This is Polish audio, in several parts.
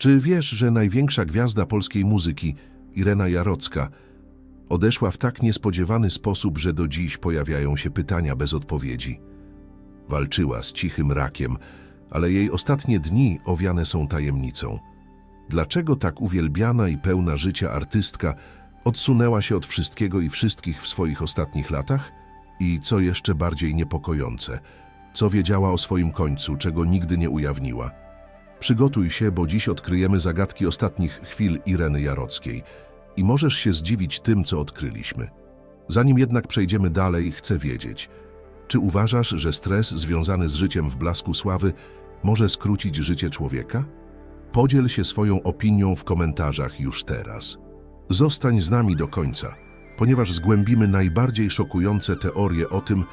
Czy wiesz, że największa gwiazda polskiej muzyki, Irena Jarocka, odeszła w tak niespodziewany sposób, że do dziś pojawiają się pytania bez odpowiedzi? Walczyła z cichym rakiem, ale jej ostatnie dni owiane są tajemnicą. Dlaczego tak uwielbiana i pełna życia artystka odsunęła się od wszystkiego i wszystkich w swoich ostatnich latach? I co jeszcze bardziej niepokojące, co wiedziała o swoim końcu, czego nigdy nie ujawniła? Przygotuj się, bo dziś odkryjemy zagadki ostatnich chwil Ireny Jarockiej i możesz się zdziwić tym, co odkryliśmy. Zanim jednak przejdziemy dalej, chcę wiedzieć, czy uważasz, że stres związany z życiem w blasku sławy może skrócić życie człowieka? Podziel się swoją opinią w komentarzach już teraz. Zostań z nami do końca, ponieważ zgłębimy najbardziej szokujące teorie o tym,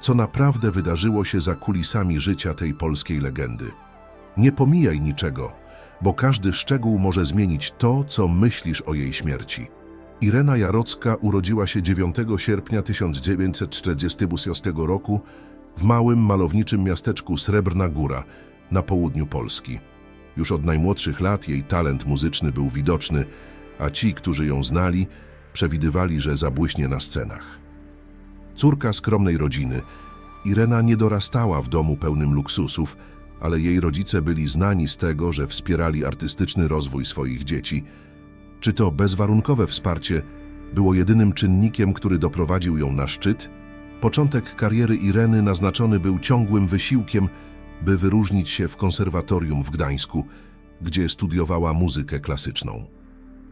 co naprawdę wydarzyło się za kulisami życia tej polskiej legendy. Nie pomijaj niczego, bo każdy szczegół może zmienić to, co myślisz o jej śmierci. Irena Jarocka urodziła się 9 sierpnia 1946 roku w małym, malowniczym miasteczku Srebrna Góra na południu Polski. Już od najmłodszych lat jej talent muzyczny był widoczny, a ci, którzy ją znali, przewidywali, że zabłyśnie na scenach. Córka skromnej rodziny, Irena nie dorastała w domu pełnym luksusów, ale jej rodzice byli znani z tego, że wspierali artystyczny rozwój swoich dzieci. Czy to bezwarunkowe wsparcie było jedynym czynnikiem, który doprowadził ją na szczyt? Początek kariery Ireny naznaczony był ciągłym wysiłkiem, by wyróżnić się w konserwatorium w Gdańsku, gdzie studiowała muzykę klasyczną.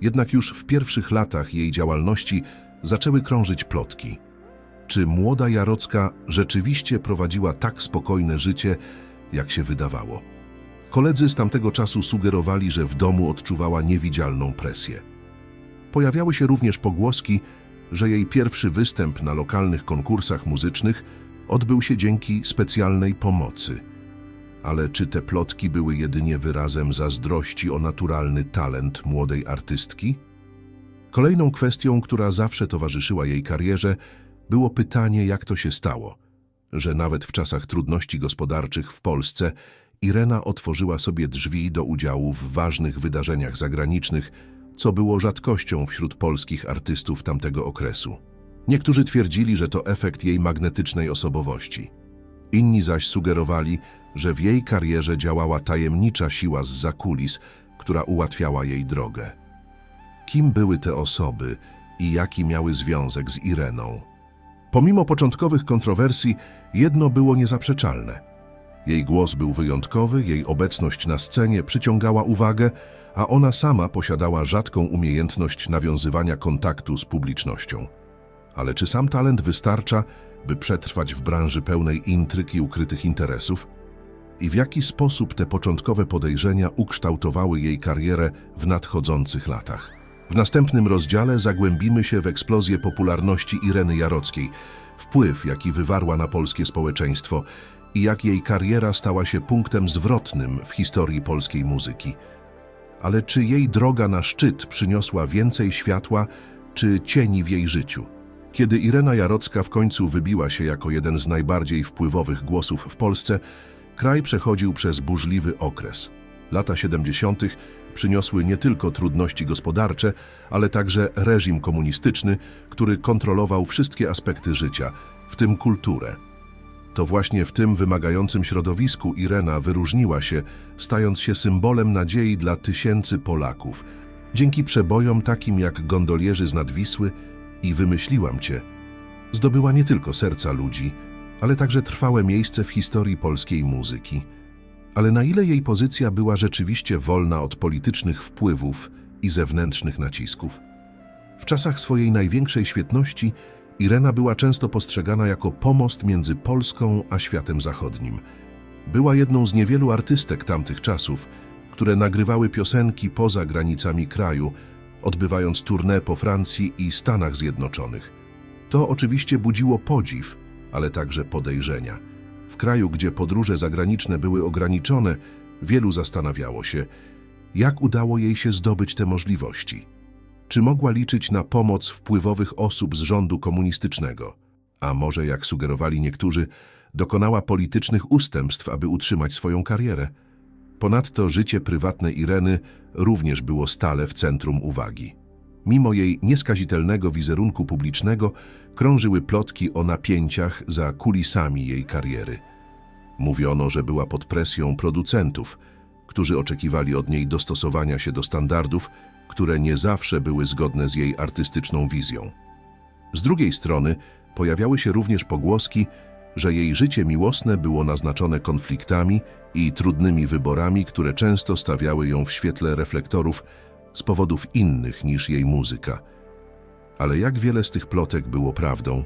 Jednak już w pierwszych latach jej działalności zaczęły krążyć plotki. Czy młoda Jarocka rzeczywiście prowadziła tak spokojne życie, jak się wydawało? Koledzy z tamtego czasu sugerowali, że w domu odczuwała niewidzialną presję. Pojawiały się również pogłoski, że jej pierwszy występ na lokalnych konkursach muzycznych odbył się dzięki specjalnej pomocy. Ale czy te plotki były jedynie wyrazem zazdrości o naturalny talent młodej artystki? Kolejną kwestią, która zawsze towarzyszyła jej karierze, było pytanie, jak to się stało, że nawet w czasach trudności gospodarczych w Polsce Irena otworzyła sobie drzwi do udziału w ważnych wydarzeniach zagranicznych, co było rzadkością wśród polskich artystów tamtego okresu. Niektórzy twierdzili, że to efekt jej magnetycznej osobowości. Inni zaś sugerowali, że w jej karierze działała tajemnicza siła z zakulis, która ułatwiała jej drogę. Kim były te osoby i jaki miały związek z Ireną? Pomimo początkowych kontrowersji, jedno było niezaprzeczalne. Jej głos był wyjątkowy, jej obecność na scenie przyciągała uwagę, a ona sama posiadała rzadką umiejętność nawiązywania kontaktu z publicznością. Ale czy sam talent wystarcza, by przetrwać w branży pełnej intryg i ukrytych interesów? I w jaki sposób te początkowe podejrzenia ukształtowały jej karierę w nadchodzących latach? W następnym rozdziale zagłębimy się w eksplozję popularności Ireny Jarockiej, wpływ, jaki wywarła na polskie społeczeństwo i jak jej kariera stała się punktem zwrotnym w historii polskiej muzyki. Ale czy jej droga na szczyt przyniosła więcej światła czy cieni w jej życiu? Kiedy Irena Jarocka w końcu wybiła się jako jeden z najbardziej wpływowych głosów w Polsce, kraj przechodził przez burzliwy okres. Lata 70. przyniosły nie tylko trudności gospodarcze, ale także reżim komunistyczny, który kontrolował wszystkie aspekty życia, w tym kulturę. To właśnie w tym wymagającym środowisku Irena wyróżniła się, stając się symbolem nadziei dla tysięcy Polaków. Dzięki przebojom takim jak Gondolierzy z Nadwisły i Wymyśliłam Cię, zdobyła nie tylko serca ludzi, ale także trwałe miejsce w historii polskiej muzyki. Ale na ile jej pozycja była rzeczywiście wolna od politycznych wpływów i zewnętrznych nacisków? W czasach swojej największej świetności Irena była często postrzegana jako pomost między Polską a światem zachodnim. Była jedną z niewielu artystek tamtych czasów, które nagrywały piosenki poza granicami kraju, odbywając tournée po Francji i Stanach Zjednoczonych. To oczywiście budziło podziw, ale także podejrzenia. W kraju, gdzie podróże zagraniczne były ograniczone, wielu zastanawiało się, jak udało jej się zdobyć te możliwości. Czy mogła liczyć na pomoc wpływowych osób z rządu komunistycznego? A może, jak sugerowali niektórzy, dokonała politycznych ustępstw, aby utrzymać swoją karierę? Ponadto życie prywatne Ireny również było stale w centrum uwagi. Mimo jej nieskazitelnego wizerunku publicznego krążyły plotki o napięciach za kulisami jej kariery. Mówiono, że była pod presją producentów, którzy oczekiwali od niej dostosowania się do standardów, które nie zawsze były zgodne z jej artystyczną wizją. Z drugiej strony pojawiały się również pogłoski, że jej życie miłosne było naznaczone konfliktami i trudnymi wyborami, które często stawiały ją w świetle reflektorów z powodów innych niż jej muzyka. Ale jak wiele z tych plotek było prawdą?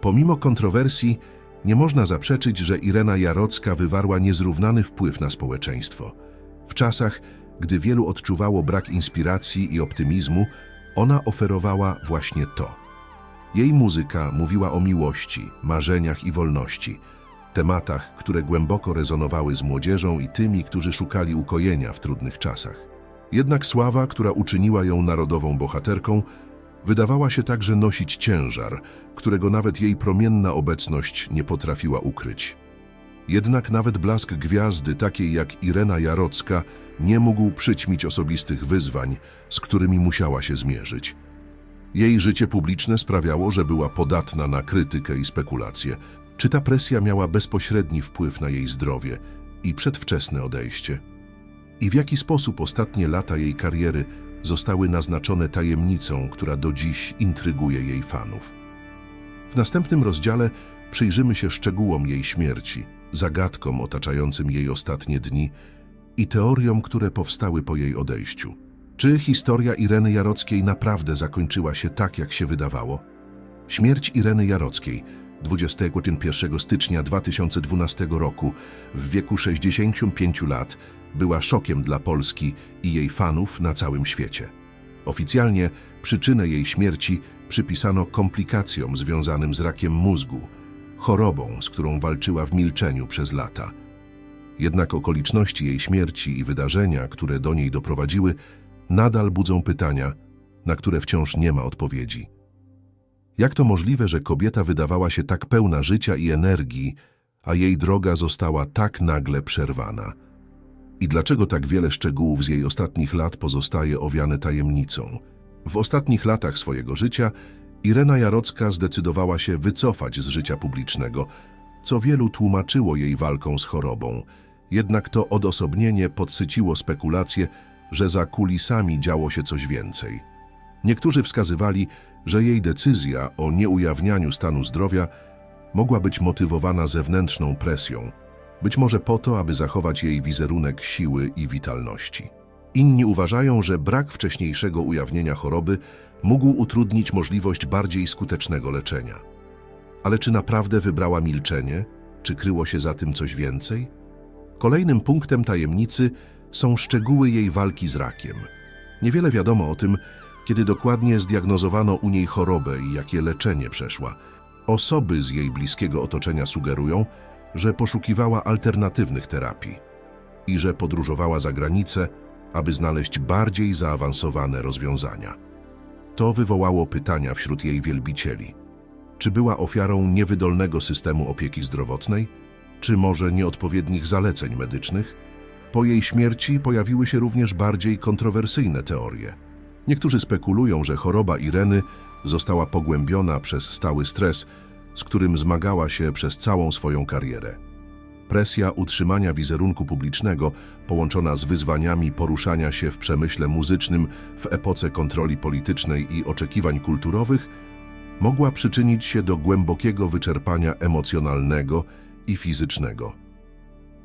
Pomimo kontrowersji, nie można zaprzeczyć, że Irena Jarocka wywarła niezrównany wpływ na społeczeństwo. W czasach, gdy wielu odczuwało brak inspiracji i optymizmu, ona oferowała właśnie to. Jej muzyka mówiła o miłości, marzeniach i wolności, tematach, które głęboko rezonowały z młodzieżą i tymi, którzy szukali ukojenia w trudnych czasach. Jednak sława, która uczyniła ją narodową bohaterką, wydawała się także nosić ciężar, którego nawet jej promienna obecność nie potrafiła ukryć. Jednak nawet blask gwiazdy, takiej jak Irena Jarocka, nie mógł przyćmić osobistych wyzwań, z którymi musiała się zmierzyć. Jej życie publiczne sprawiało, że była podatna na krytykę i spekulacje. Czy ta presja miała bezpośredni wpływ na jej zdrowie i przedwczesne odejście? I w jaki sposób ostatnie lata jej kariery zostały naznaczone tajemnicą, która do dziś intryguje jej fanów? W następnym rozdziale przyjrzymy się szczegółom jej śmierci, zagadkom otaczającym jej ostatnie dni i teoriom, które powstały po jej odejściu. Czy historia Ireny Jarockiej naprawdę zakończyła się tak, jak się wydawało? Śmierć Ireny Jarockiej 21 stycznia 2012 roku w wieku 65 lat była szokiem dla Polski i jej fanów na całym świecie. Oficjalnie przyczynę jej śmierci przypisano komplikacjom związanym z rakiem mózgu, chorobą, z którą walczyła w milczeniu przez lata. Jednak okoliczności jej śmierci i wydarzenia, które do niej doprowadziły, nadal budzą pytania, na które wciąż nie ma odpowiedzi. Jak to możliwe, że kobieta wydawała się tak pełna życia i energii, a jej droga została tak nagle przerwana? I dlaczego tak wiele szczegółów z jej ostatnich lat pozostaje owiane tajemnicą? W ostatnich latach swojego życia Irena Jarocka zdecydowała się wycofać z życia publicznego, co wielu tłumaczyło jej walką z chorobą. Jednak to odosobnienie podsyciło spekulacje, że za kulisami działo się coś więcej. Niektórzy wskazywali, że jej decyzja o nieujawnianiu stanu zdrowia mogła być motywowana zewnętrzną presją, być może po to, aby zachować jej wizerunek siły i witalności. Inni uważają, że brak wcześniejszego ujawnienia choroby mógł utrudnić możliwość bardziej skutecznego leczenia. Ale czy naprawdę wybrała milczenie? Czy kryło się za tym coś więcej? Kolejnym punktem tajemnicy są szczegóły jej walki z rakiem. Niewiele wiadomo o tym, kiedy dokładnie zdiagnozowano u niej chorobę i jakie leczenie przeszła. Osoby z jej bliskiego otoczenia sugerują, że poszukiwała alternatywnych terapii i że podróżowała za granicę, aby znaleźć bardziej zaawansowane rozwiązania. To wywołało pytania wśród jej wielbicieli. Czy była ofiarą niewydolnego systemu opieki zdrowotnej, czy może nieodpowiednich zaleceń medycznych? Po jej śmierci pojawiły się również bardziej kontrowersyjne teorie. Niektórzy spekulują, że choroba Ireny została pogłębiona przez stały stres, z którym zmagała się przez całą swoją karierę. Presja utrzymania wizerunku publicznego, połączona z wyzwaniami poruszania się w przemyśle muzycznym w epoce kontroli politycznej i oczekiwań kulturowych, mogła przyczynić się do głębokiego wyczerpania emocjonalnego i fizycznego.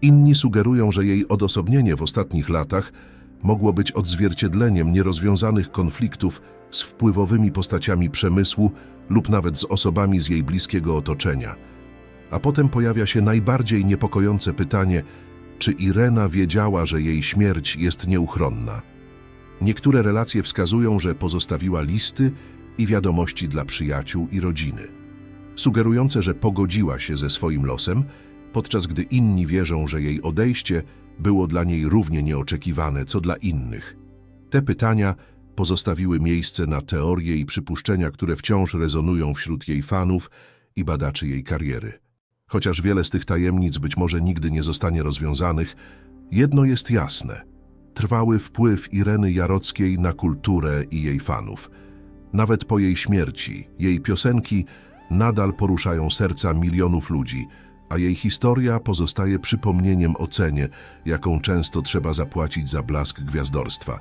Inni sugerują, że jej odosobnienie w ostatnich latach mogło być odzwierciedleniem nierozwiązanych konfliktów z wpływowymi postaciami przemysłu lub nawet z osobami z jej bliskiego otoczenia. A potem pojawia się najbardziej niepokojące pytanie, czy Irena wiedziała, że jej śmierć jest nieuchronna. Niektóre relacje wskazują, że pozostawiła listy i wiadomości dla przyjaciół i rodziny, sugerujące, że pogodziła się ze swoim losem, podczas gdy inni wierzą, że jej odejście było dla niej równie nieoczekiwane, co dla innych. Te pytania pozostawiły miejsce na teorie i przypuszczenia, które wciąż rezonują wśród jej fanów i badaczy jej kariery. Chociaż wiele z tych tajemnic być może nigdy nie zostanie rozwiązanych, Jedno jest jasne. Trwały wpływ Ireny Jarockiej na kulturę i jej fanów. Nawet po jej śmierci, jej piosenki nadal poruszają serca milionów ludzi, a jej historia pozostaje przypomnieniem o cenie, jaką często trzeba zapłacić za blask gwiazdorstwa.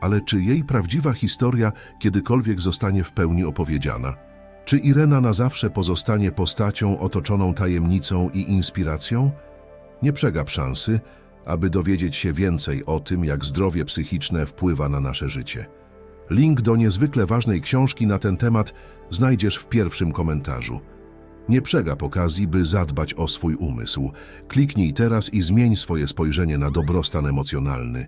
Ale czy jej prawdziwa historia kiedykolwiek zostanie w pełni opowiedziana? Czy Irena na zawsze pozostanie postacią otoczoną tajemnicą i inspiracją? Nie przegap szansy, aby dowiedzieć się więcej o tym, jak zdrowie psychiczne wpływa na nasze życie. Link do niezwykle ważnej książki na ten temat znajdziesz w pierwszym komentarzu. Nie przegap okazji, by zadbać o swój umysł. Kliknij teraz i zmień swoje spojrzenie na dobrostan emocjonalny.